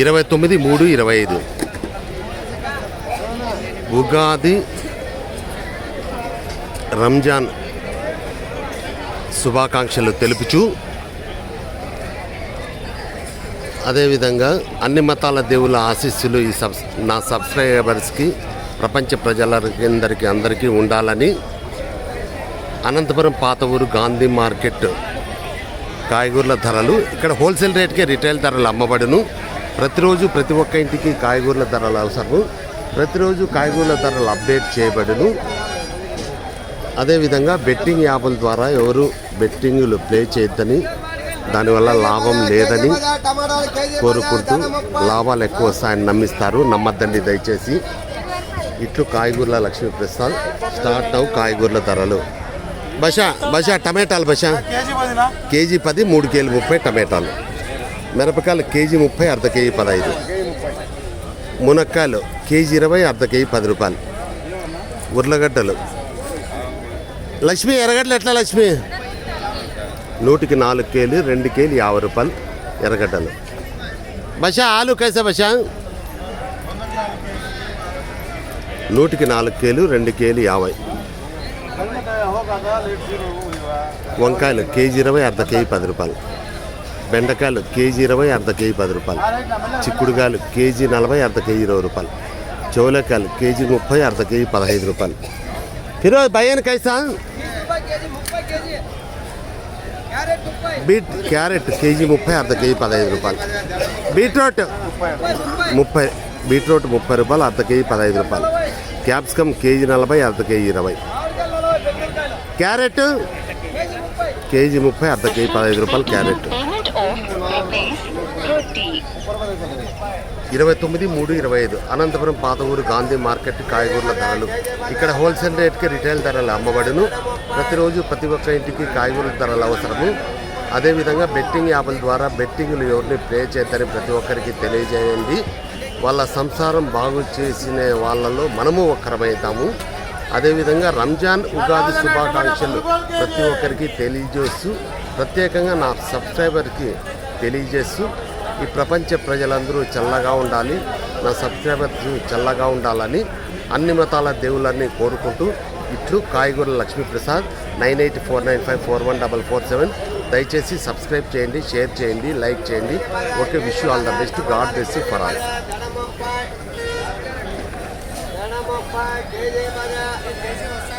ఇరవై తొమ్మిది మూడు ఇరవై ఐదు. ఉగాది రంజాన్ శుభాకాంక్షలు తెలుపుచు అదేవిధంగా అన్ని మతాల దేవుల ఆశీస్సులు ఈ సబ్ నా సబ్స్క్రైబర్స్కి ప్రపంచ ప్రజలందరికీ అందరికీ ఉండాలని అనంతపురం పాత ఊరు గాంధీ మార్కెట్ కాయగూరల ధరలు ఇక్కడ హోల్సేల్ రేట్కే రిటైల్ ధరలు అమ్మబడును. ప్రతిరోజు ప్రతి ఒక్క ఇంటికి కాయగూరల ధరలు అవసరము. ప్రతిరోజు కాయగూరల ధరలు అప్డేట్ చేయబడును. అదేవిధంగా బెట్టింగ్ యాప్ల ద్వారా ఎవరు బెట్టింగ్లు ప్లే చేయొద్దని దానివల్ల లాభం లేదని కోరుకుంటూ లాభాలు ఎక్కువ వస్తాయని నమ్మిస్తారు. నమ్మద్దండి దయచేసి. ఇట్లు కాయగూరల లక్ష్మీప్రసాద్ స్టార్ట్ అవు కాయగూరల ధరలు. బష బష టమాటాలు బష కేజీ పది మూడు కేజీ ముప్పై టమాటాలు. మిరపకాయలు కేజీ ముప్పై అర్ధ కేజీ పదహైదు. మునక్కాయలు కేజీ ఇరవై అర్ధ కేజీ పది రూపాయలు. ఉర్లగడ్డలు. లక్ష్మి ఎర్రగడ్డలు ఎట్లా లక్ష్మి? నూటికి నాలుగు కేలు రెండు కేలు యాభై రూపాయలు ఎర్రగడ్డలు. బషా ఆలు కైసా బషా నూటికి నాలుగు కేలు రెండు కేలు యాభై. వంకాయలు కేజీ ఇరవై అర్ధ కేజీ పది రూపాయలు. బెండకాయలు కేజీ ఇరవై అర్ధ కేజీ పది రూపాయలు. చిక్కుడుకాయలు కేజీ నలభై అర్ధ కేజీ ఇరవై రూపాయలు. చౌలకాయలు కేజీ ముప్పై అర్ధ కేజీ పదహైదు రూపాయలు. ఫిరోజ్ భయ్యన్ కైసా బీట్ క్యారెట్ కేజీ ముప్పై అర్ధ కేజీ పదహైదు రూపాయలు. బీట్రూట్ ముప్పై బీట్రూట్ ముప్పై రూపాయలు అర్ధ కేజీ పదహైదు రూపాయలు. క్యాప్సికమ్ కేజీ నలభై అర్ధ కేజీ ఇరవై. క్యారెట్? కేజీ ముప్పై అర్ధ కేజీ పదహైదు రూపాయలు క్యారెట్. ఇరవై తొమ్మిది మూడు ఇరవై ఐదు. అనంతపురం పాత ఊరు గాంధీ మార్కెట్ కాయగూరల ధరలు. ఇక్కడ హోల్సేల్ రేట్కి రిటైల్ ధరలు అమ్మబడును. ప్రతిరోజు ప్రతి ఒక్క ఇంటికి కాయగూరల ధరలు అవసరము. అదేవిధంగా బెట్టింగ్ యాప్ల ద్వారా బెట్టింగ్లు ఎవరిని ప్లే చేద్దని ప్రతి ఒక్కరికి తెలియజేయండి. వాళ్ళ సంసారం బాగు చేసిన వాళ్ళలో మనము ఒక్కరమవుతాము అదేవిధంగా రంజాన్ ఉగాది శుభాకాంక్షలు ప్రతి ఒక్కరికి తెలియజేస్తూ ప్రత్యేకంగా నా సబ్స్క్రైబర్కి తెలియజేస్తూ ఈ ప్రపంచ ప్రజలందరూ చల్లగా ఉండాలి నా సబ్స్క్రైబర్స్ చల్లగా ఉండాలని అన్ని మతాల దేవుళ్ళని కోరుకుంటూ ఇట్లు కాయగూర Lakshmiprasad nine eight four nine five four one double four seven. దయచేసి సబ్స్క్రైబ్ చేయండి షేర్ చేయండి లైక్ చేయండి. Okay wish all the best. God best for all. KG పది